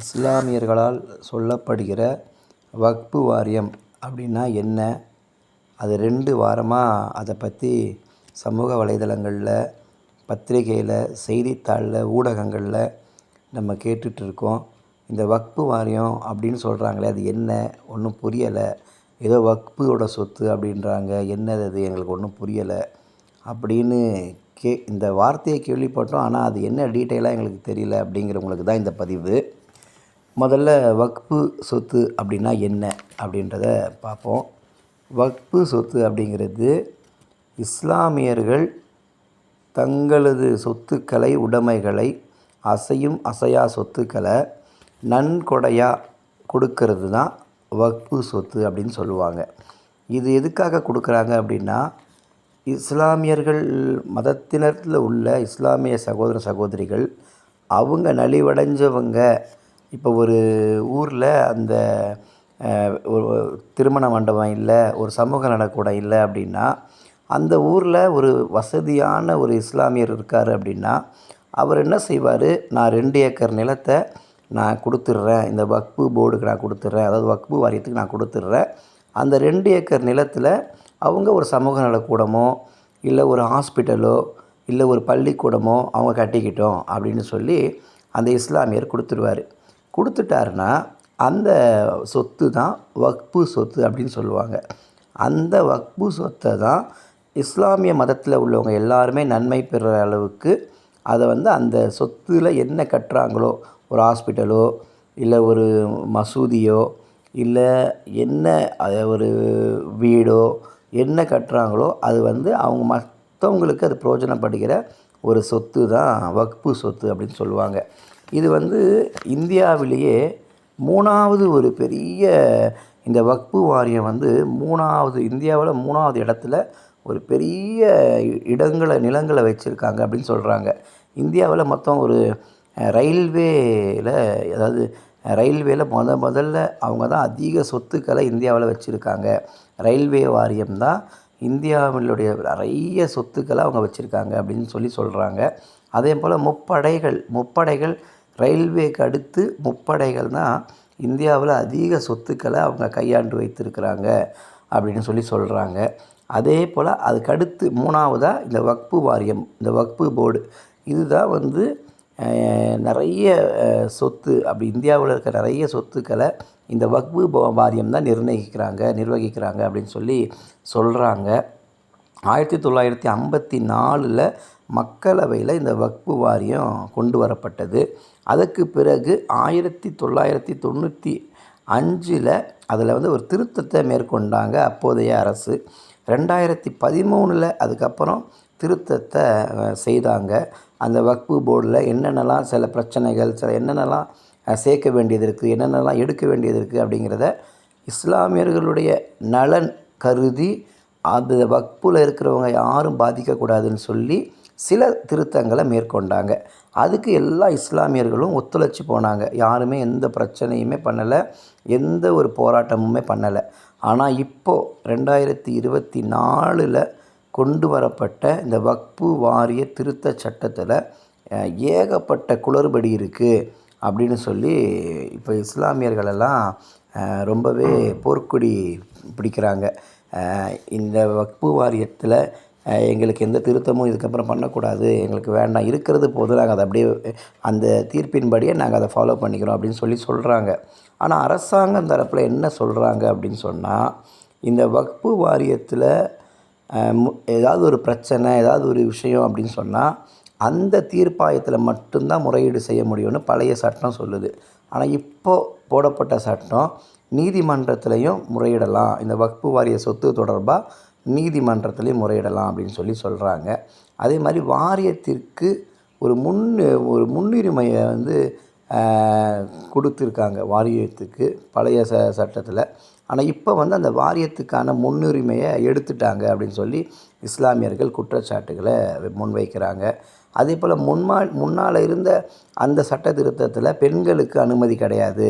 இஸ்லாமியர்களால் சொல்லப்படுகிற வக்பு வாரியம் அப்படின்னா என்ன? அது ரெண்டு வாரமாக அதை பற்றி சமூக வலைதளங்களில் பத்திரிகையில் செய்தித்தாளில் ஊடகங்களில் நம்ம கேட்டுட்ருக்கோம். இந்த வக்பு வாரியம் அப்படின்னு சொல்கிறாங்களே அது என்ன? ஒன்றும் புரியலை. ஏதோ வக்போட சொத்து அப்படின்றாங்க. என்னது அது? எங்களுக்கு ஒன்றும் புரியலை. அப்படின்னு கே இந்த வார்த்தையை கேள்விப்பட்டோம். ஆனால் அது என்ன டீட்டெயிலாக எங்களுக்கு தெரியல அப்படிங்கிறவங்களுக்கு தான் இந்த பதிவு. முதல்ல வக்ஃபு சொத்து அப்படின்னா என்ன அப்படின்றத பார்ப்போம். வக்ஃபு சொத்து அப்படிங்கிறது இஸ்லாமியர்கள் தங்களது சொத்துக்களை உடைமைகளை அசையும் அசையா சொத்துக்களை நன்கொடையாக கொடுக்கறது தான் வக்ஃபு சொத்து அப்படின்னு சொல்லுவாங்க. இது எதுக்காக கொடுக்குறாங்க அப்படின்னா இஸ்லாமியர்கள் மதத்தினத்தில் உள்ள இஸ்லாமிய சகோதர சகோதரிகள் அவங்க நலிவடைஞ்சவங்க இப்போ ஒரு ஊரில் அந்த ஒரு திருமண மண்டபம் இல்லை ஒரு சமூக நலக்கூடம் இல்லை அப்படின்னா அந்த ஊரில் ஒரு வசதியான ஒரு இஸ்லாமியர் இருக்கார் அப்படின்னா அவர் என்ன செய்வார்? நான் ரெண்டு ஏக்கர் நிலத்தை நான் கொடுத்துட்றேன். இந்த வக்பு போர்டுக்கு நான் கொடுத்துட்றேன். அதாவது வக்பு வாரியத்துக்கு நான் கொடுத்துட்றேன். அந்த ரெண்டு ஏக்கர் நிலத்தில் அவங்க ஒரு சமூக நலக்கூடமோ இல்லை ஒரு ஹாஸ்பிட்டலோ இல்லை ஒரு பள்ளிக்கூடமோ அவங்க கட்டிக்கிட்டோம் அப்படின்னு சொல்லி அந்த இஸ்லாமியர் கொடுத்துருவார். கொடுத்துட்டாருன்னா அந்த சொத்து தான் வக்பு சொத்து அப்படின்னு சொல்லுவாங்க. அந்த வக்பு சொத்தை தான் இஸ்லாமிய மதத்தில் உள்ளவங்க எல்லாருமே நன்மை பெறுற அளவுக்கு அதை வந்து அந்த சொத்தில் என்ன கட்டுறாங்களோ ஒரு ஹாஸ்பிட்டலோ இல்லை ஒரு மசூதியோ இல்லை என்ன ஒரு வீடோ என்ன கட்டுறாங்களோ அது வந்து அவங்க மற்றவங்களுக்கு அது பிரயோஜனப்படுகிற ஒரு சொத்து தான் வக்பு சொத்து அப்படின்னு சொல்லுவாங்க. இது வந்து இந்தியாவிலேயே மூணாவது ஒரு பெரிய இந்த வக்பு வாரியம் வந்து மூணாவது இந்தியாவில் மூணாவது இடத்துல ஒரு பெரிய இடங்களை நிலங்களை வச்சுருக்காங்க அப்படின்னு சொல்கிறாங்க இந்தியாவில் மொத்தம் ஒரு ரயில்வேயில் அதாவது ரயில்வேல முத முதல்ல அவங்க தான் அதிக சொத்துக்களை இந்தியாவில் வச்சுருக்காங்க. ரயில்வே வாரியம் தான் இந்தியாவினுடைய நிறைய சொத்துக்களை அவங்க வச்சுருக்காங்க அப்படின்னு சொல்லி சொல்கிறாங்க அதே போல் முப்படைகள் முப்படைகள் ரயில்வேக்கு அடுத்து முப்படைகள் தான் இந்தியாவில் அதிக சொத்துக்களை அவங்க கையாண்டு வைத்திருக்கிறாங்க அப்படின்னு சொல்லி சொல்கிறாங்க அதே போல் அதுக்கடுத்து மூணாவதாக இந்த வக்பு வாரியம் இந்த வக்பு போர்டு. இதுதான் வந்து நிறைய சொத்து அப்படி இந்தியாவில் இருக்க நிறைய சொத்துக்களை இந்த வக்பு வாரியம் தான் நிர்ணயிக்கிறாங்க நிர்வகிக்கிறாங்க அப்படின்னு சொல்லி சொல்கிறாங்க ஆயிரத்தி தொள்ளாயிரத்தி ஐம்பத்தி நாலில் மக்களவையில் இந்த வக்பு வாரியம் கொண்டு வரப்பட்டது. அதுக்கு பிறகு ஆயிரத்தி தொள்ளாயிரத்தி தொண்ணூற்றி அஞ்சில் அதில் வந்து ஒரு திருத்தத்தை மேற்கொண்டாங்க அப்போதைய அரசு. ரெண்டாயிரத்தி பதிமூணில் அதுக்கப்புறம் திருத்தத்தை செய்தாங்க. அந்த வக்ஃபு போர்டில் என்னென்னலாம் சில பிரச்சனைகள் சில என்னென்னலாம் சேர்க்க வேண்டியது இருக்குது என்னென்னலாம் எடுக்க வேண்டியது இருக்குது அப்படிங்கிறத இஸ்லாமியர்களுடைய நலன் கருதி அந்த வக்ஃபில் இருக்கிறவங்க யாரும் பாதிக்கக்கூடாதுன்னு சொல்லி சில திருத்தங்களை மேற்கொண்டாங்க. அதுக்கு எல்லா இஸ்லாமியர்களும் ஒத்துழைச்சி போனாங்க. யாருமே எந்த பிரச்சனையுமே பண்ணலை. எந்த ஒரு போராட்டமுமே பண்ணலை. ஆனால் இப்போது ரெண்டாயிரத்தி இருபத்தி நாலில் கொண்டு வரப்பட்ட இந்த வக்பு வாரிய திருத்த சட்டத்தில் ஏகப்பட்ட குளறுபடி இருக்குது அப்படின்னு சொல்லி இப்போ இஸ்லாமியர்களெல்லாம் ரொம்பவே போர்க்கொடி பிடிக்கிறாங்க. இந்த வக்பு வாரியத்தில் எங்களுக்கு எந்த திருத்தமும் இதுக்கப்புறம் பண்ணக்கூடாது. எங்களுக்கு வேண்டாம். இருக்கிறது போதும். நாங்கள் அதை அப்படியே அந்த தீர்ப்பின்படியே நாங்கள் அதை ஃபாலோ பண்ணிக்கிறோம் அப்படின்னு சொல்லி சொல்கிறாங்க ஆனால் அரசாங்கம் தரப்பில் என்ன சொல்கிறாங்க அப்படின்னு சொன்னால் இந்த வகுப்பு வாரியத்தில் ஏதாவது ஒரு பிரச்சனை ஏதாவது ஒரு விஷயம் அப்படின்னு சொன்னால் அந்த தீர்ப்பாயத்தில் மட்டும்தான் முறையீடு செய்ய முடியும்னு பழைய சட்டம் சொல்லுது. ஆனால் இப்போது போடப்பட்ட சட்டம் நீதிமன்றத்திலையும் முறையிடலாம். இந்த வக்பு வாரிய சொத்து தொடர்பாக நீதிமன்றத்திலே முறையிடலாம் அப்படின்னு சொல்லி சொல்கிறாங்க அதே மாதிரி வாரியத்திற்கு ஒரு முன் ஒரு முன்னுரிமையை வந்து கொடுத்துருக்காங்க வாரியத்துக்கு பழைய ச சட்டத்தில். ஆனால் இப்போ வந்து அந்த வாரியத்துக்கான முன்னுரிமையை எடுத்துட்டாங்க அப்படின்னு சொல்லி இஸ்லாமியர்கள் குற்றச்சாட்டுகளை முன்வைக்கிறாங்க. அதே போல் முன்மா முன்னால் இருந்த அந்த சட்ட திருத்தத்தில் பெண்களுக்கு அனுமதி கிடையாது.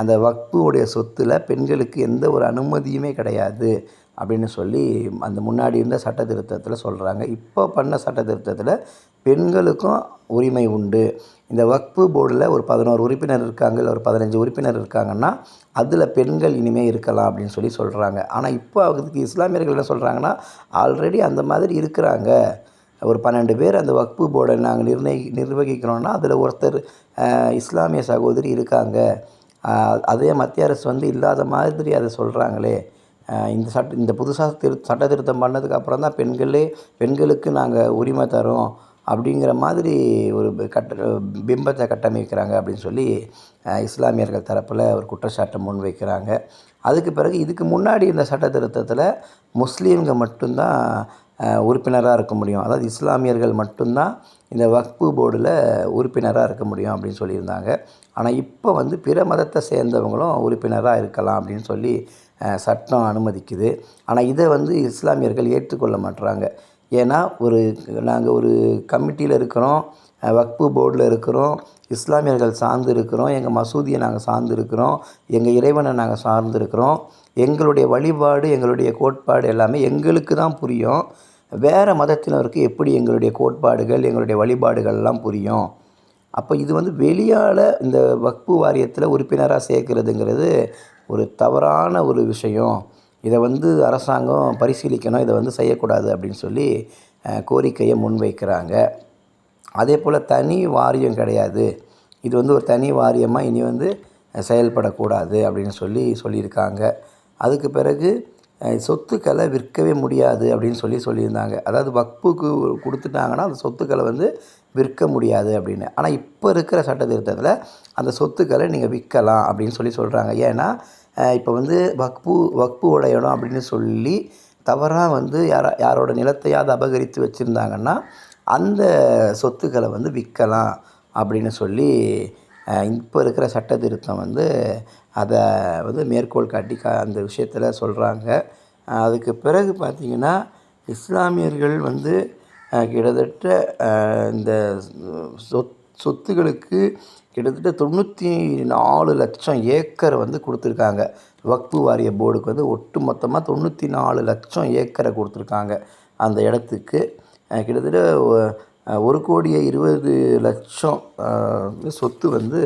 அந்த வக்ஃபுடைய சொத்தில் பெண்களுக்கு எந்த ஒரு அனுமதியுமே கிடையாது. அப்படின்னு சொல்லி அந்த முன்னாடி இருந்த சட்ட திருத்தத்தில் சொல்கிறாங்க இப்போ பண்ண சட்ட திருத்தத்தில் பெண்களுக்கும் உரிமை உண்டு. இந்த வக்ஃபு போர்டில் ஒரு பதினோரு உறுப்பினர் இருக்காங்க இல்லை ஒரு பதினஞ்சு உறுப்பினர் இருக்காங்கன்னா அதில் பெண்கள் இனிமேல் இருக்கலாம் அப்படின்னு சொல்லி சொல்கிறாங்க ஆனால் இப்போ அதுக்கு இஸ்லாமியர்கள் என்ன சொல்கிறாங்கன்னா ஆல்ரெடி அந்த மாதிரி இருக்கிறாங்க. ஒரு பன்னெண்டு பேர் அந்த வக்ஃபு போர்டை நாங்கள் நிர்ணயி நிர்வகிக்கிறோன்னா அதில் ஒருத்தர் இஸ்லாமிய சகோதரி இருக்காங்க. அதே மத்திய அரசு வந்து இல்லாத மாதிரி அதை சொல்கிறாங்களே இந்த சட்ட இந்த புதுசாக திரு சட்ட திருத்தம் பண்ணதுக்கு அப்புறம் தான் பெண்களே பெண்களுக்கு நாங்கள் உரிமை தரோம் அப்படிங்கிற மாதிரி ஒரு கட்ட பிம்பத்தை கட்டமைக்கிறாங்க அப்படின்னு சொல்லி இஸ்லாமியர்கள் தரப்பில் ஒரு குற்றச்சாட்டை முன்வைக்கிறாங்க. அதுக்கு பிறகு இதுக்கு முன்னாடி இந்த சட்ட திருத்தத்தில் முஸ்லீம்கள் மட்டும்தான் உறுப்பினராக இருக்க முடியும். அதாவது இஸ்லாமியர்கள் மட்டும்தான் இந்த வக்ஃபு போர்டில் உறுப்பினராக இருக்க முடியும் அப்படின்னு சொல்லியிருந்தாங்க. ஆனால் இப்போ வந்து பிற மதத்தை சேர்ந்தவங்களும் உறுப்பினராக இருக்கலாம் அப்படின்னு சொல்லி சட்டம் அனுமதிக்குது. ஆனால் இதை வந்து இஸ்லாமியர்கள் ஏற்றுக்கொள்ள மாட்டுறாங்க ஏன்னா ஒரு நாங்கள் ஒரு கமிட்டியில் இருக்கிறோம் வக்பு போர்டில் இருக்கிறோம் இஸ்லாமியர்கள் சார்ந்து இருக்கிறோம் எங்கள் மசூதியை நாங்கள் சார்ந்து இருக்கிறோம் எங்கள் இறைவனை நாங்கள் சார்ந்து இருக்கிறோம் எங்களுடைய வழிபாடு எங்களுடைய கோட்பாடு எல்லாமே எங்களுக்கு தான் புரியும். வேறு மதத்தினருக்கு எப்படி எங்களுடைய கோட்பாடுகள் எங்களுடைய வழிபாடுகள்லாம் புரியும்? அப்போ இது வந்து வெளியால் இந்த வக்பு வாரியத்தில் உறுப்பினராக சேர்க்குறதுங்கிறது ஒரு தவறான ஒரு விஷயம். இதை வந்து அரசாங்கம் பரிசீலிக்கணும் இதை வந்து செய்யக்கூடாது அப்படின்னு சொல்லி கோரிக்கையை முன்வைக்கிறாங்க. அதே போல் தனி வாரியம் கிடையாது. இது வந்து ஒரு தனி வாரியமாக இனி வந்து செயல்படக்கூடாது அப்படின்னு சொல்லி சொல்லியிருக்காங்க. அதுக்கு பிறகு சொத்துக்களை விற்கவே முடியாது அப்படின்னு சொல்லி சொல்லியிருந்தாங்க. அதாவது வக்புக்கு கொடுத்துட்டாங்கன்னா அந்த சொத்துக்களை வந்து விற்க முடியாது அப்படின்னு. ஆனால் இப்போ இருக்கிற சட்டத்திருத்தத்தில் அந்த சொத்துக்களை நீங்கள் விற்கலாம் அப்படின்னு சொல்லி சொல்கிறாங்க ஏன்னா இப்போ வந்து வக்பு வக்ஃபுவோட இடம் அப்படின்னு சொல்லி தவறாக வந்து யாரா யாரோட நிலத்தையாவது அபகரித்து வச்சுருந்தாங்கன்னா அந்த சொத்துக்களை வந்து விற்கலாம் அப்படின்னு சொல்லி இப்போ இருக்கிற சட்ட திருத்தம் வந்து அதை வந்து மேற்கோள் காட்டி கா அந்த விஷயத்தில் சொல்கிறாங்க அதுக்கு பிறகு பார்த்திங்கன்னா இஸ்லாமியர்கள் வந்து கிட்டத்தட்ட இந்த சொத் சொத்துகளுக்கு கிட்டத்தட்ட தொண்ணூற்றி நாலு லட்சம் ஏக்கரை வந்து கொடுத்துருக்காங்க. வக்ஃபு வாரிய போர்டுக்கு வந்து ஒட்டு மொத்தமாக தொண்ணூற்றி நாலு லட்சம் ஏக்கரை கொடுத்துருக்காங்க அந்த இடத்துக்கு. கிட்டத்தட்ட ஒரு கோடியே இருபது லட்சம் சொத்து வந்து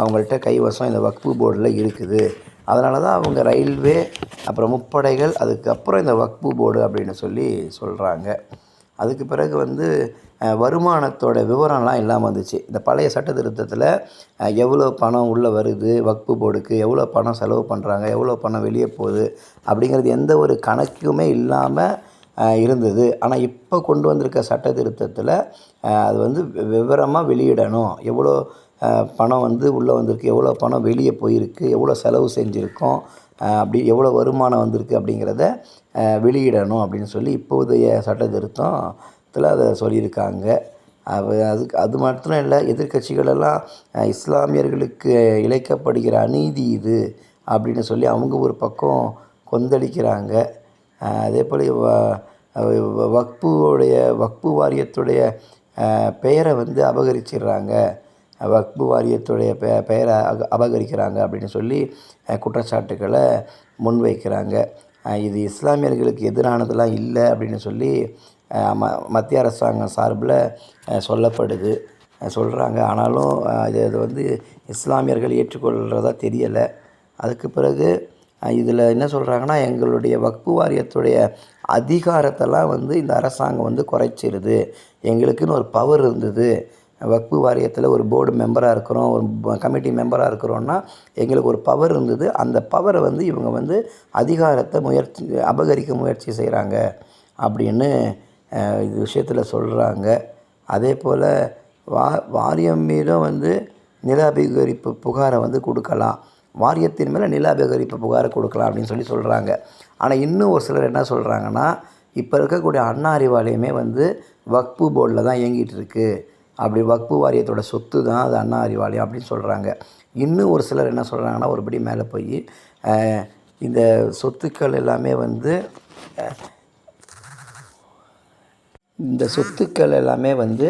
அவங்கள்ட்ட கைவசம் இந்த வக்ஃபு போர்டில் இருக்குது. அதனால தான் அவங்க ரயில்வே அப்புறம் முப்படைகள் அதுக்கப்புறம் இந்த வக்ஃபு போர்டு அப்படின்னு சொல்லி சொல்கிறாங்க அதுக்கு பிறகு வந்து வருமானத்தோட விவரம்லாம் இல்லாமல் வந்துச்சு. இந்த பழைய சட்ட திருத்தத்தில் எவ்வளோ பணம் உள்ளே வருது வக்ஃபு போர்டுக்கு எவ்வளோ பணம் செலவு பண்ணுறாங்க எவ்வளோ பணம் வெளியே போகுது அப்படிங்கிறது எந்த ஒரு கணக்குமே இல்லாமல் இருந்தது. ஆனால் இப்போ கொண்டு வந்திருக்க சட்ட திருத்தத்தில் அது வந்து விவரமாக வெளியிடணும். எவ்வளோ பணம் வந்து உள்ளே வந்திருக்கு எவ்வளோ பணம் வெளியே போயிருக்கு எவ்வளோ செலவு செஞ்சுருக்கோம் அப்படி எவ்வளோ வருமானம் வந்திருக்கு அப்படிங்கிறத வெளியிடணும் அப்படின்னு சொல்லி இப்போதைய சட்ட திருத்தத்தில் அதை சொல்லியிருக்காங்க. அவ அதுக்கு அது மாத்திரம் இல்லை எதிர்க்கட்சிகளெல்லாம் இஸ்லாமியர்களுக்கு இழைக்கப்படுகிற அநீதி இது அப்படின்னு சொல்லி அவங்க ஒரு பக்கம் கொந்தளிக்கிறாங்க. அதே போல் வக்புவோடைய வக்பு வாரியத்துடைய பெயரை வந்து அபகரிச்சிடுறாங்க. வக்பு வாரியத்துடைய பெ பெயரை அக அபகரிக்கிறாங்க அப்படின்னு சொல்லி குற்றச்சாட்டுகளை குற்றச்சாட்டுக்களை முன்வைக்கிறாங்க இது இஸ்லாமியர்களுக்கு எதிரானதெல்லாம் இல்லை அப்படின்னு சொல்லி ம மத்திய அரசாங்கம் சார்பில் சொல்லப்படுது. சொல்கிறாங்க ஆனாலும் இது இது வந்து இஸ்லாமியர்கள் ஏற்றுக்கொள்கிறதா தெரியலை. அதுக்கு பிறகு இதில் என்ன சொல்கிறாங்கன்னா எங்களுடைய வக்பு வாரியத்துடைய அதிகாரத்தெல்லாம் வந்து இந்த அரசாங்கம் வந்து குறைச்சிருது. எங்களுக்குன்னு ஒரு பவர் இருந்தது. வக்பு வாரியத்தில் ஒரு போர்டு மெம்பராக இருக்கிறோம் ஒரு கமிட்டி மெம்பராக இருக்கிறோன்னா எங்களுக்கு ஒரு பவர் இருந்தது. அந்த பவரை வந்து இவங்க வந்து அதிகாரத்தை முயற்சி அபகரிக்க முயற்சி செய்கிறாங்க அப்படின்னு இது விஷயத்தில் சொல்கிறாங்க அதே போல் வா வாரியம் மீதும் வந்து நில அபகரிப்பு புகாரை வந்து கொடுக்கலாம். வாரியத்தின் மேலே நில அபகரிப்பு புகாரை கொடுக்கலாம் அப்படின்னு சொல்லி சொல்கிறாங்க ஆனால் இன்னும் ஒரு சிலர் என்ன சொல்கிறாங்கன்னா இப்போ இருக்கக்கூடிய அண்ணா அறிவாலயமே வந்து வக்பு போர்டில் தான் இயங்கிட்டு இருக்கு. அப்படி வக்பு வாரியத்தோட சொத்து தான் அது அண்ணா அறிவாலயம் அப்படின்னு சொல்கிறாங்க இன்னும் ஒரு சிலர் என்ன சொல்கிறாங்கன்னா ஒருபடி மேலே போய் இந்த சொத்துக்கள் எல்லாமே வந்து இந்த சொத்துக்கள் எல்லாமே வந்து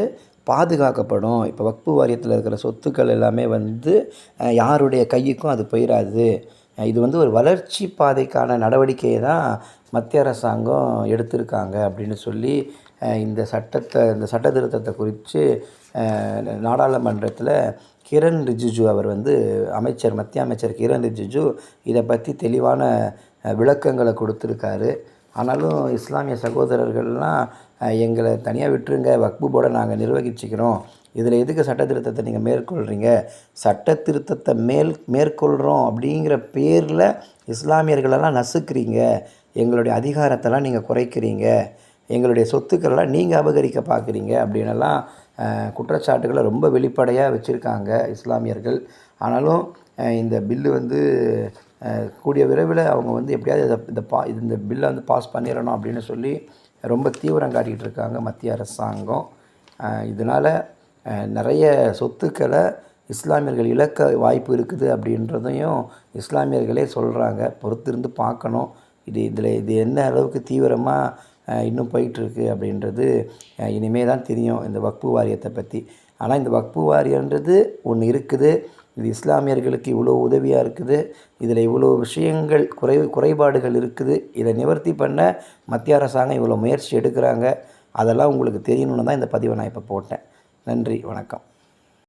பாதுகாக்கப்படும். இப்போ வக்பு வாரியத்தில் இருக்கிற சொத்துக்கள் எல்லாமே வந்து யாருடைய கைக்கும் அது போயிடாது இது வந்து ஒரு வளர்ச்சி பாதைக்கான நடவடிக்கையை தான் மத்திய அரசாங்கம் எடுத்திருக்காங்க அப்படின்னு சொல்லி இந்த சட்டத்தை இந்த சட்ட திருத்தத்தை குறித்து நாடாளுமன்றத்தில் கிரண் ரிஜிஜு அவர் வந்து அமைச்சர் மத்திய அமைச்சர் கிரண் ரிஜிஜு இதை பற்றி தெளிவான விளக்கங்களை கொடுத்துருக்காரு. ஆனாலும் இஸ்லாமிய சகோதரர்கள்லாம் எங்களை தனியாக விட்டுருங்க. வக்பு போர்டை நாங்கள் நிர்வகிச்சுக்கிறோம். இதில் எதுக்கு சட்ட திருத்தத்தை நீங்கள் மேற்கொள்கிறீங்க சட்ட திருத்தத்தை மேல் மேற்கொள்கிறோம் அப்படிங்கிற பேரில் இஸ்லாமியர்களெல்லாம் நசுக்கிறீங்க. எங்களுடைய அதிகாரத்தெல்லாம் நீங்கள் குறைக்கிறீங்க. எங்களுடைய சொத்துக்களெல்லாம் நீங்கள் அபகரிக்க பார்க்குறீங்க அப்படின்னெல்லாம் குற்றச்சாட்டுகளை ரொம்ப வெளிப்படையாக வச்சுருக்காங்க இஸ்லாமியர்கள். ஆனாலும் இந்த பில்லு வந்து கூடிய விரைவில் அவங்க வந்து எப்படியாவது இதை இந்த பா இந்த பில்லை வந்து பாஸ் பண்ணிடணும் அப்படின்னு சொல்லி ரொம்ப தீவிரம் காட்டிகிட்டு இருக்காங்க மத்திய அரசாங்கம். இதனால் நிறைய சொத்துக்களை இஸ்லாமியர்கள் இழக்க வாய்ப்பு இருக்குது அப்படின்றதையும் இஸ்லாமியர்களே சொல்கிறாங்க பொறுத்திருந்து பார்க்கணும். இது இதில் இது என்ன அளவுக்கு தீவிரமாக இன்னும் போயிட்டுருக்கு அப்படின்றது இனிமே தான் தெரியும். இந்த வக்பு வாரியத்தை பற்றி ஆனால் இந்த வக்பு வாரியன்றது ஒன்று இருக்குது. இது இஸ்லாமியர்களுக்கு இவ்வளோ உதவியாக இருக்குது இதில் இவ்வளோ விஷயங்கள் குறை குறைபாடுகள் இருக்குது இதை நிவர்த்தி பண்ண மத்திய அரசாங்கம் இவ்வளோ முயற்சி எடுக்கிறாங்க அதெல்லாம் உங்களுக்கு தெரியணும்னு தான் இந்த பதிவை நான் இப்போ போட்டேன். நன்றி வணக்கம்.